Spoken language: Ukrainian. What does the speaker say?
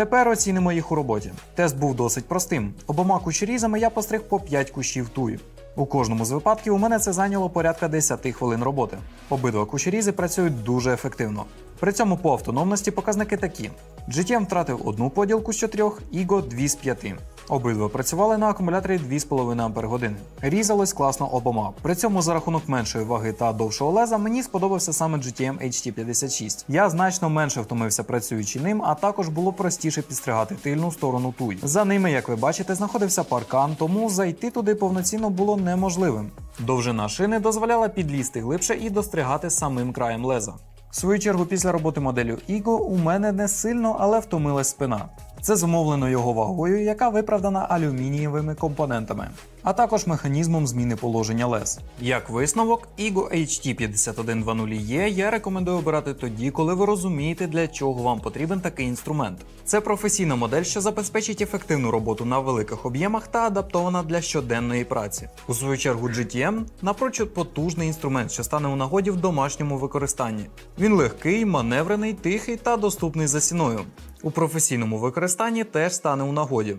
Тепер оцінимо їх у роботі. Тест був досить простим. Обома кущерізами я постриг по 5 кущів туї. У кожному з випадків у мене це зайняло порядка 10 хвилин роботи. Обидва кущерізи працюють дуже ефективно. При цьому по автономності показники такі: GTM втратив одну поділку з чотирьох, Іго дві з 5. Обидва працювали на акумуляторі 2,5 Ах. Різалось класно обома. При цьому за рахунок меншої ваги та довшого леза мені сподобався саме GTM HT56. Я значно менше втомився працюючи ним, а також було простіше підстригати тильну сторону туй. За ними, як ви бачите, знаходився паркан, тому зайти туди повноцінно було неможливим. Довжина шини дозволяла підлізти глибше і достригати самим краєм леза. В свою чергу, після роботи моделлю Іго у мене не сильно, але втомилась спина. Це зумовлено його вагою, яка виправдана алюмінієвими компонентами, а також механізмом зміни положення лез. Як висновок, Іго HT5120E я рекомендую обирати тоді, коли ви розумієте, для чого вам потрібен такий інструмент. Це професійна модель, що забезпечить ефективну роботу на великих об'ємах та адаптована для щоденної праці. У свою чергу GTM напрочуд потужний інструмент, що стане у нагоді в домашньому використанні. Він легкий, маневрений, тихий та доступний за ціною. У професійному використанні теж стане у нагоді.